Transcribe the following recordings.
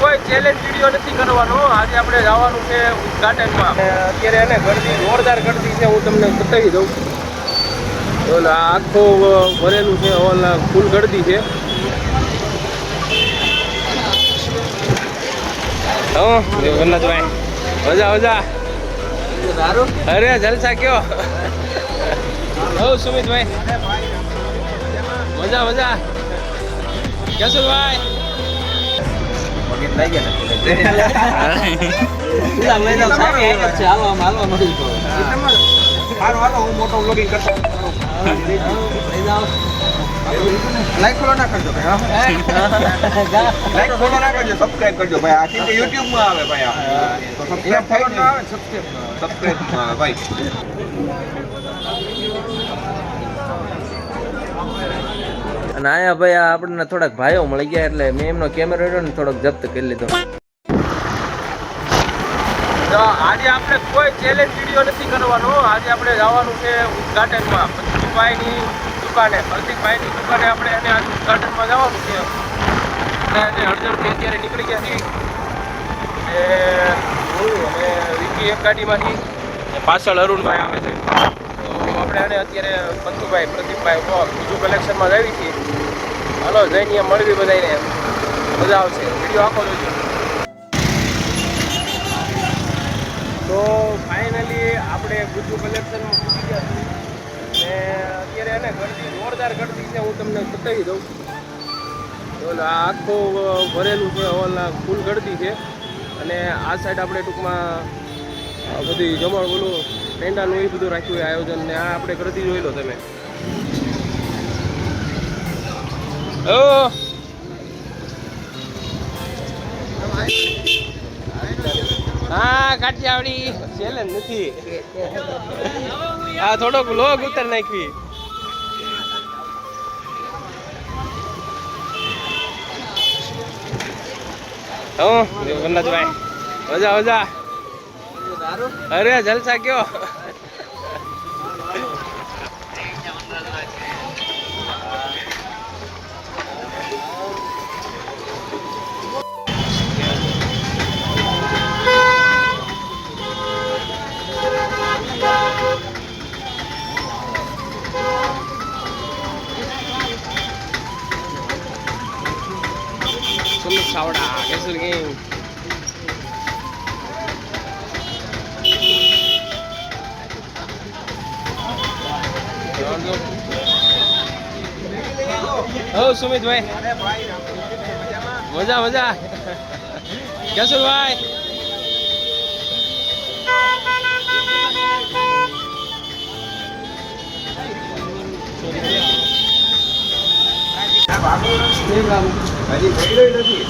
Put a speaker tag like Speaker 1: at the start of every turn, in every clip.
Speaker 1: કોઈ challenge video નથી કરવાનો આજે આપણે જવાનું છે ગાર્ડનમાં અત્યારે એને ગળદી જોરદાર ગળદી છે, હું તમને બતાવી દઉં. ઓલા આખો ભરેલું છે ઓલા ફૂલ ગળદી છે. વલ્લભભાઈ મજા મજા. અરે, જલસા કયો? હો સુમિતભાઈ મજા મજા. જસુભાઈ
Speaker 2: લાઈક ફોલો ના કરજો ભાઈ લાઈક ફોલો ના કરજો સબસ્ક્રાઇબ કરજો ભાઈ. આ તો યુટ્યુબમાં આવે ભાઈ આ. તો સબસ્ક્રાઇબ ફોલો ના આવે સબસ્ક્રાઇબ સબસ્ક્રાઇબમાં આવે ભાઈ.
Speaker 1: અને આયા ભાઈ આપણને થોડાક ભાઈઓ મળી ગયા એટલે મેં એમનો કેમેરો રહ્યો ને થોડોક જપ્ત કરી લીધો. તો આજે આપણે કોઈ ચેલેન્જ વીડિયો નથી કરવાનો. આજે આપણે જવાનું છે ઉદઘાટનમાં. પ્રતિકભાઈની દુકાને પ્રતિકભાઈની દુકાને આપણે એને આજે ઉદઘાટનમાં જવાનું છે. અને અડધડથી અત્યારે નીકળી ગયા છીએ. અને અને વિકી એક ગાડીમાંથી પાછળ અરુણભાઈ આવે છે. આપણે એને અત્યારે પંતુભાઈ, પ્રદીપભાઈ તો બીજું કલેક્શનમાં આવી છીએ. હાલો, જઈને મળવી બધાને મજા આવશે. વીડિયો આખો જોજો. તો ફાઇનલી આપણે ગુજુ કલેક્શનમાં પૂછી ગયા છીએ. અને અત્યારે એને ગરદી જોરદાર ગરદી છે, હું તમને બતાવી દઉં. તો આખો ભરેલું ફૂલ ગરદી છે. અને આ સાઈડ આપણે ટૂંકમાં બધી જમણ બોલું પેંડાનું એ બધું રાખ્યું હોય આયોજન ને આ આપણે કરતી જોઈ લો તમે હા કાઠિયાવાડી ચેલેન્જ નથી. આ થોડોક લોગ ઉતર નાખવી. હું વલ્લભભાઈ મજા મજા. અરે જલસા કયો? સુમિત ચાવડા કેસર ગેમ હો સુમિતભાઈ મજા મજા કેશુરભાઈ
Speaker 2: હજી ગયેલો નથી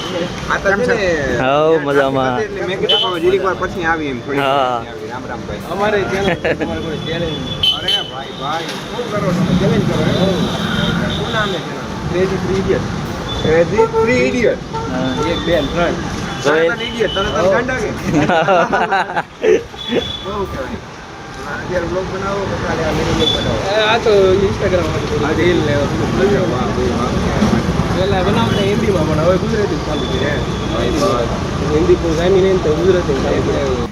Speaker 2: આ તો છે ને
Speaker 3: હાઉ, મજામાં.
Speaker 2: એટલે મેં કીધું કે જીરીક વાર પછી આવી એમ થોડી
Speaker 3: હા.
Speaker 2: પછી આવી. રામ રામ ભાઈ
Speaker 1: અમારે ચેલેન્જ તમારે કોઈ ચેલેન્જ
Speaker 2: અરે ભાઈ ભાઈ શું કરો તમે ચેલેન્જ કરો એમ? શું નામ છે
Speaker 1: crazy three idiot
Speaker 2: crazy three idiot
Speaker 1: એક બે ને ત્રણ
Speaker 3: જોઈ.
Speaker 2: ઇડિયટ તને તને ગાંડા કે બહુ કહેવાય અત્યારે બ્લોગ બનાવો કે કાલે આ મિની બ્લોગ બનાવો
Speaker 1: આ તો ઇન્સ્ટાગ્રામ
Speaker 2: આ રીલ ને વાહ ભાઈ વાહ
Speaker 1: પહેલા બનાવતા હિન્દીમાં પણ હવે ગુજરાતી ચાલુ કર્યું હિન્દી પણ જામી નહીં તો ગુજરાતી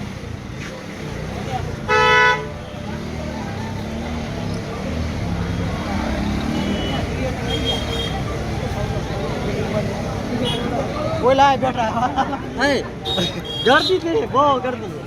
Speaker 3: બોલાય બેટા હે. ગરદી કે બહુ ગરદી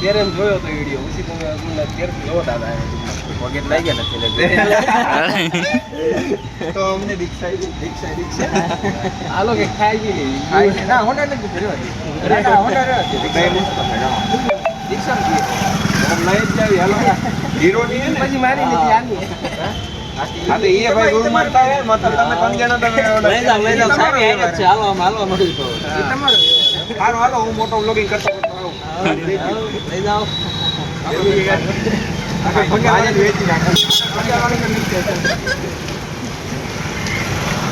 Speaker 1: ત્યારે એમ જોયો તો વીડિયો ઉસી તમે તમને ત્યારથી જોવો દાદા વગેરે લઈ ગયા નથી એટલે
Speaker 2: તો અમને દીક્ષા દીક્ષા દીક્ષા
Speaker 1: હાલો કે ખાઈ ગઈ ના હોના નથી નથી
Speaker 2: જાઓ.
Speaker 1: દીક્ષા નથી
Speaker 2: લઈ જ જાવી, હાલો. હીરો ની હે ને?
Speaker 1: પછી મારી લીધી આની.
Speaker 2: હા તો એ ભાઈ ગુરુ મારતા હોય મતલબ તમે ત્રણ જણા તમે
Speaker 1: લઈ જાઓ, લઈ જાઓ. સાહેબ, હાલો, હાલો, આમ હાલો. તમારો
Speaker 2: હાલો હાલો હું મોટો બ્લોગિંગ કરતો.
Speaker 1: લઈ જાઓ
Speaker 2: આજે જ વેચી નાખું.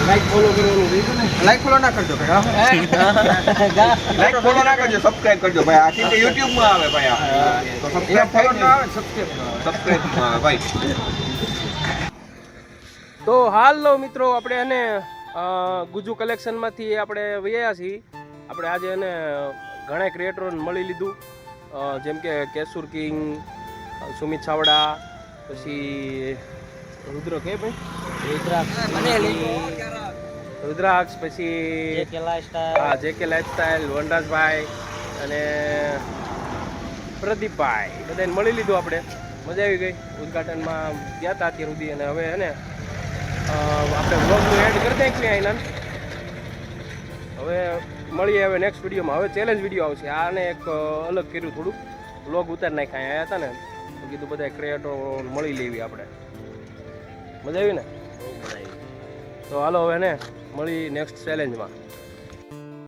Speaker 1: લાઈક ફોલો કરવાનું
Speaker 2: લાઈક ફોલો ના કરજો ભાઈ. લાઈક ફોલો ના કરજો સબસ્ક્રાઇબ કરજો ભાઈ આ. કેમ કે માં આવે ભાઈ આ તો સબસ્ક્રાઇબ થાય ને સબસ્ક્રાઇબમાં આવે ભાઈ.
Speaker 1: તો હાલો મિત્રો આપણે એને ગુજુ ગુજુ કલેક્શનમાંથી આપણે વયા છીએ. આપણે આજે એને ઘણા ક્રિએટરોને મળી લીધું. જેમ કે કેસુર કિંગ સુમિત છાવડા પછી રુદ્ર કે ભાઈ? રુદ્રાક્ષ રુદ્રાક્ષ પછી હા જે કે લાઈફસ્ટાઈલ વનરાજભાઈ અને પ્રદીપભાઈ. બધાને મળી લીધું આપણે. મજા આવી ગઈ. ઉદઘાટનમાં ગયા હતા અત્યાર સુધી અને હવે એને આપણે બ્લોગનું એડ કરી નાખ્યું એના હવે મળીએ હવે નેક્સ્ટ વિડીયોમાં હવે ચેલેન્જ વીડિયો આવશે. આને એક અલગ કર્યું થોડુંક. વ્લોગ ઉતાર નાખ્યા. આવ્યા હતા ને, તો કીધું બધા ક્રિએટરો મળી લેવી આપણે. મજા આવી ને? તો હાલો હવે ને મળી નેક્સ્ટ ચેલેન્જમાં